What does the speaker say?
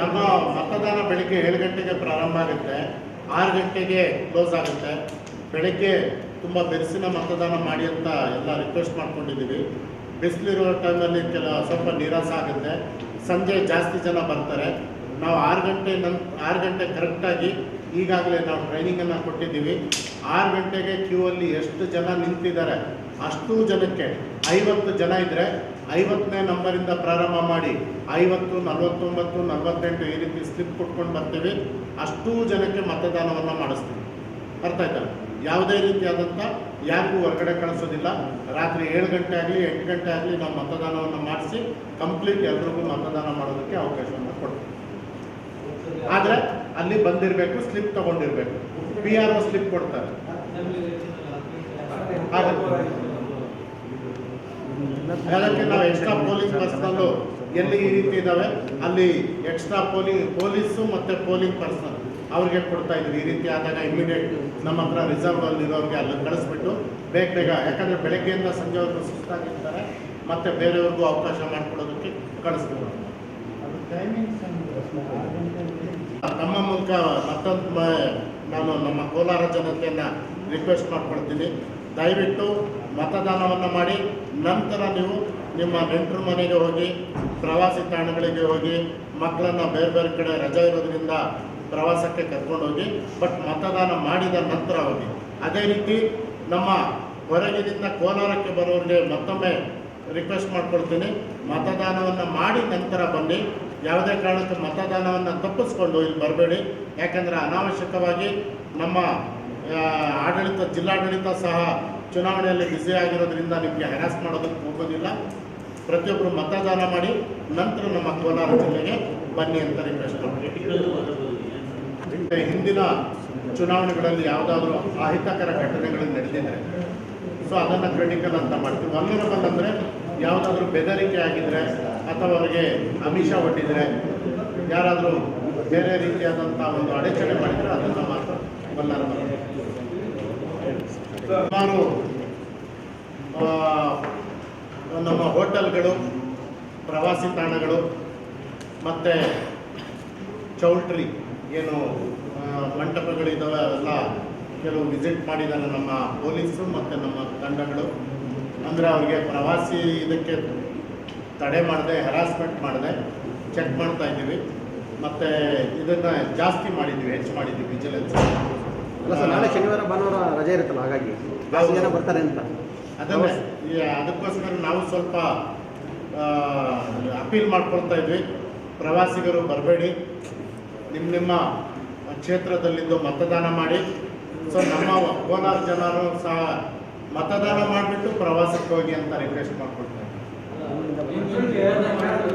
ನಮ್ಮ ಮತದಾನ ಬೆಳಿಗ್ಗೆ ಏಳು ಗಂಟೆಗೆ ಪ್ರಾರಂಭ ಆಗುತ್ತೆ. ಆರು ಗಂಟೆಗೆ ಕ್ಲೋಸ್ ಆಗುತ್ತೆ. ಬೆಳಿಗ್ಗೆ ತುಂಬ ಬೆರೆಸಿನ ಮತದಾನ ಮಾಡಿ ಅಂತ ಎಲ್ಲ ರಿಕ್ವೆಸ್ಟ್ ಮಾಡ್ಕೊಂಡಿದ್ದೀವಿ. ಬಿಸಿಲಿರೋ ಟೈಮಲ್ಲಿ ಕೆಲ ಸ್ವಲ್ಪ ನಿರಾಸ ಆಗುತ್ತೆ. ಸಂಜೆ ಜಾಸ್ತಿ ಜನ ಬರ್ತಾರೆ. ನಾವು ಆರು ಗಂಟೆ ನಮ್ಮ ಆರು ಗಂಟೆ ಕರೆಕ್ಟಾಗಿ ಈಗಾಗಲೇ ನಾವು ಟ್ರೈನಿಂಗನ್ನು ಕೊಟ್ಟಿದ್ದೀವಿ. ಆರು ಗಂಟೆಗೆ ಕ್ಯೂ ಅಲ್ಲಿ ಎಷ್ಟು ಜನ ನಿಂತಿದ್ದಾರೆ? ಅಷ್ಟು ಜನಕ್ಕೆ ಐವತ್ತು ಜನ ಇದ್ದರೆ ಐವತ್ತನೇ ನಂಬರಿಂದ ಪ್ರಾರಂಭ ಮಾಡಿ ಐವತ್ತು, ನಲವತ್ತೊಂಬತ್ತು, ನಲವತ್ತೆಂಟು ಈ ರೀತಿ ಸ್ಲಿಪ್ ಕೊಟ್ಕೊಂಡು ಬರ್ತೀವಿ. ಅಷ್ಟೂ ಜನಕ್ಕೆ ಮತದಾನವನ್ನು ಮಾಡಿಸ್ತೀವಿ. ಅರ್ಥ ಆಯ್ತಲ್ಲ ಯಾವುದೇ ರೀತಿಯಾದಂಥ ಯಾರಿಗೂ ಹೊರಗಡೆ ಕಳಿಸೋದಿಲ್ಲ. ರಾತ್ರಿ ಏಳು ಗಂಟೆ ಆಗಲಿ, ಎಂಟು ಗಂಟೆ ಆಗಲಿ ನಾವು ಮತದಾನವನ್ನು ಮಾಡಿಸಿ ಕಂಪ್ಲೀಟ್ ಎಲ್ರಿಗೂ ಮತದಾನ ಮಾಡೋದಕ್ಕೆ ಅವಕಾಶವನ್ನು ಕೊಡ್ತೀವಿ. ಆದರೆ ಅಲ್ಲಿ ಬಂದಿರಬೇಕು ಸ್ಲಿಪ್ ತಗೊಂಡಿರ್ಬೇಕು. ಪಿ ಆರ್ ಒ ಸ್ಲಿಪ್ ಕೊಡ್ತಾರೆ. ಅದಕ್ಕೆ ನಾವು ಎಕ್ಸ್ಟ್ರಾ ಪೊಲೀಸ್ ಪರ್ಸನಲ್ಲು ಎಲ್ಲಿ ಈ ರೀತಿ ಇದ್ದಾವೆ ಅಲ್ಲಿ ಎಕ್ಸ್ಟ್ರಾ ಪೋಲಿ ಪೊಲೀಸು ಮತ್ತು ಪೋಲಿಂಗ್ ಪರ್ಸನಲ್ ಅವ್ರಿಗೆ ಕೊಡ್ತಾ ಇದ್ವಿ ಈ ರೀತಿ ಆದಾಗ ಇಮಿಡಿಯೇಟ್ ನಮ್ಮ ಹತ್ರ ರಿಸರ್ವ್ ಅಲ್ಲಿ ಇರೋರಿಗೆ ಅಲ್ಲಿ ಕಳಿಸ್ಬಿಟ್ಟು ಬೇಗ ಬೇಗ, ಯಾಕಂದರೆ ಬೆಳಗ್ಗೆಯಿಂದ ಸಂಜೆವರೆಗೂ ಸುಸ್ತಾಗಿರ್ತಾರೆ, ಮತ್ತೆ ಬೇರೆಯವ್ರಿಗೂ ಅವಕಾಶ ಮಾಡಿಕೊಡೋದಕ್ಕೆ ಕಳಿಸ್ತೀವಿ ನಮ್ಮ ಮೂಲಕ ಮತ್ತೊಂದು ನಾನು ನಮ್ಮ ಕೋಲಾರ ಜನತೆಯನ್ನು ರಿಕ್ವೆಸ್ಟ್ ಮಾಡ್ಕೊಳ್ತೀನಿ ದಯವಿಟ್ಟು ಮತದಾನವನ್ನು ಮಾಡಿ, ನಂತರ ನೀವು ನಿಮ್ಮ ನೆಂಟರು ಮನೆಗೆ ಹೋಗಿ, ಪ್ರವಾಸಿ ತಾಣಗಳಿಗೆ ಹೋಗಿ, ಮಕ್ಕಳನ್ನು ಬೇರೆ ಬೇರೆ ಕಡೆ ರಜೆ ಇರೋದ್ರಿಂದ ಪ್ರವಾಸಕ್ಕೆ ಕರ್ಕೊಂಡು ಹೋಗಿ, ಬಟ್ ಮತದಾನ ಮಾಡಿದ ನಂತರ ಹೋಗಿ. ಅದೇ ರೀತಿ ನಮ್ಮ ಹೊರಗಿನಿಂದ ಕೋಲಾರಕ್ಕೆ ಬರೋರಿಗೆ ಮತ್ತೊಮ್ಮೆ ರಿಕ್ವೆಸ್ಟ್ ಮಾಡ್ಕೊಳ್ತೀನಿ. ಮತದಾನವನ್ನು ಮಾಡಿ ನಂತರ ಬನ್ನಿ. ಯಾವುದೇ ಕಾರಣಕ್ಕೂ ಮತದಾನವನ್ನು ತಪ್ಪಿಸ್ಕೊಂಡು ಇಲ್ಲಿ ಬರಬೇಡಿ. ಯಾಕಂದರೆ ಅನಾವಶ್ಯಕವಾಗಿ ನಮ್ಮ ಆಡಳಿತ, ಜಿಲ್ಲಾಡಳಿತ ಸಹ ಚುನಾವಣೆಯಲ್ಲಿ ಬ್ಯುಸಿ ಆಗಿರೋದ್ರಿಂದ ನಿಮಗೆ ಹ್ಯಾರಾಸ್ ಮಾಡೋದಕ್ಕೆ ಹೋಗೋದಿಲ್ಲ. ಪ್ರತಿಯೊಬ್ಬರು ಮತದಾನ ಮಾಡಿ, ನಂತರ ನಮ್ಮ ಕೋಲಾರ ಜಿಲ್ಲೆಗೆ ಬನ್ನಿ ಅಂತ ರಿಕ್ವೆಸ್ಟ್ ಮಾಡ್ತೀನಿ. ಹಿಂದಿನ ಚುನಾವಣೆಗಳಲ್ಲಿ ಯಾವುದಾದ್ರೂ ಅಹಿತಕರ ಘಟನೆಗಳು ನಡೆದಿದ್ರೆ ಸೊ ಅದನ್ನು ಕ್ರಿಟಿಕಲ್ ಅಂತ ಮಾಡ್ತೀವಿ. ವಲ್ನರಬಲ್ ಅಂದರೆ ಯಾವುದಾದ್ರೂ ಬೆದರಿಕೆ ಆಗಿದ್ರೆ ಅಥವಾ ಅವರಿಗೆ ಅಮಿಷ ಒಡ್ಡಿದರೆ ಯಾರಾದರೂ ಬೇರೆ ರೀತಿಯಾದಂಥ ಒಂದು ಅಡಚಣೆ ಮಾಡಿದರೆ ಅದನ್ನು ಮಾತ್ರ ವಲ್ನರಬಲ್ ಸುಮಾರು ನಮ್ಮ ಹೋಟೆಲ್ಗಳು, ಪ್ರವಾಸಿ ತಾಣಗಳು ಮತ್ತು ಚೌಲ್ಟ್ರಿ ಏನು ಮಂಟಪಗಳಿದ್ದಾವೆ ಅವೆಲ್ಲ ಕೆಲವು ವಿಸಿಟ್ ಮಾಡಿದ್ದಾರೆ ನಮ್ಮ ಪೊಲೀಸರು ಮತ್ತು ನಮ್ಮ ತಂಡಗಳು. ಅಂದರೆ ಅವ್ರಿಗೆ ಪ್ರವಾಸಿ ಇದಕ್ಕೆ ತಡೆ ಮಾಡದೆ ಹೆರಾಸ್ಮೆಂಟ್ ಮಾಡದೆ ಚೆಕ್ ಮಾಡ್ತಾ ಇದ್ದೀವಿ. ಮತ್ತು ಇದನ್ನು ಜಾಸ್ತಿ ಮಾಡಿದ್ದೀವಿ ಹೆಚ್ಚು ಮಾಡಿದ್ದೀವಿ ವಿಜಿಲೆನ್ಸ್ ಅಲ್ಲ ಸರ್ ನಾಳೆ ಶನಿವಾರ ಭಾನುವಾರ ರಜೆ ಇರುತ್ತಲ್ಲ ಹಾಗಾಗಿ ಜಾಸ್ತಿ ಜನ ಬರ್ತಾರೆ ಅಂತ. ಅದನ್ನೇ ಅದಕ್ಕೋಸ್ಕರ ನಾವು ಸ್ವಲ್ಪ ಅಪೀಲ್ ಮಾಡ್ಕೊಳ್ತಾ ಇದ್ವಿ. ಪ್ರವಾಸಿಗರು ಬರಬೇಡಿ. ನಿಮ್ಮ ನಿಮ್ಮ ಕ್ಷೇತ್ರದಲ್ಲಿದ್ದು ಮತದಾನ ಮಾಡಿ. ಸೊ ನಮ್ಮ ಕೋಲಾರ ಜನರು ಸಹ ಮತದಾನ ಮಾಡಿಬಿಟ್ಟು ಪ್ರವಾಸಕ್ಕೆ ಹೋಗಿ ಅಂತ ರಿಕ್ವೆಸ್ಟ್ ಇದ್ದೀವಿ